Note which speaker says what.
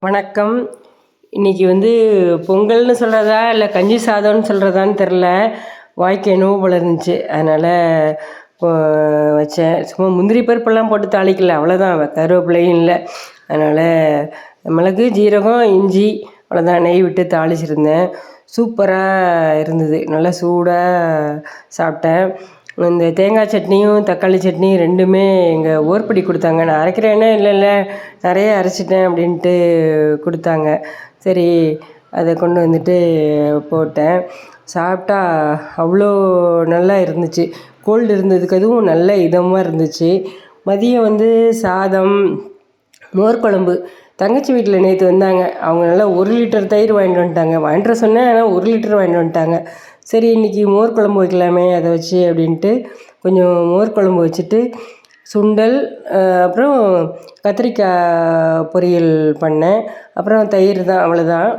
Speaker 1: வணக்கம். இன்றைக்கி வந்து பொங்கல்னு சொல்கிறதா இல்லை கஞ்சி சாதம்னு சொல்கிறதான்னு தெரில வாய்க்கு என்னவோ போல இருந்துச்சு. அதனால் வச்சேன். சும்மா முந்திரி பருப்பெல்லாம் போட்டு தாளிக்கல. அவ்வளோதான் கருவேப்பிலையும் இல்லை. அதனால் மிளகு ஜீரகம் இஞ்சி அவ்வளோதான் நெய் விட்டு தாளிச்சிருந்தேன். சூப்பராக இருந்தது. நல்லா சூடாக சாப்பிட்டேன். இந்த தேங்காய் சட்னியும் தக்காளி சட்னியும் ரெண்டுமே எங்கள் ஓர்படி கொடுத்தாங்க. நான் அரைக்கிறேன்னா இல்லை இல்லை நிறைய அரைச்சிட்டேன் அப்படின்ட்டு கொடுத்தாங்க. சரி அதை கொண்டு வந்துட்டு போட்டேன். சாப்பிட்டா அவ்வளோ நல்லா இருந்துச்சு. கோல்டு இருந்ததுக்கு அதுவும் நல்ல இதமாக இருந்துச்சு. மதியம் வந்து சாதம் மோர் குழம்பு. தங்கச்சி வீட்டில் நேற்று வந்தாங்க. அவங்க நல்லா ஒரு லிட்டர் தயிர் வாங்கிட்டு வந்துட்டாங்க. வாங்கிட்டு சொன்னேன் ஆனால் ஒரு லிட்டர் வாங்கிட்டு வந்துட்டாங்க. சரி இன்றைக்கி மோர் குழம்பு வைக்கலாமே அதை வச்சு அப்படின்ட்டு கொஞ்சம் மோர் குழம்பு வச்சுட்டு சுண்டல் அப்புறம் கத்திரிக்காய் பொரியல் பண்ணேன். அப்புறம் தயிர் தான் அவ்வளோதான்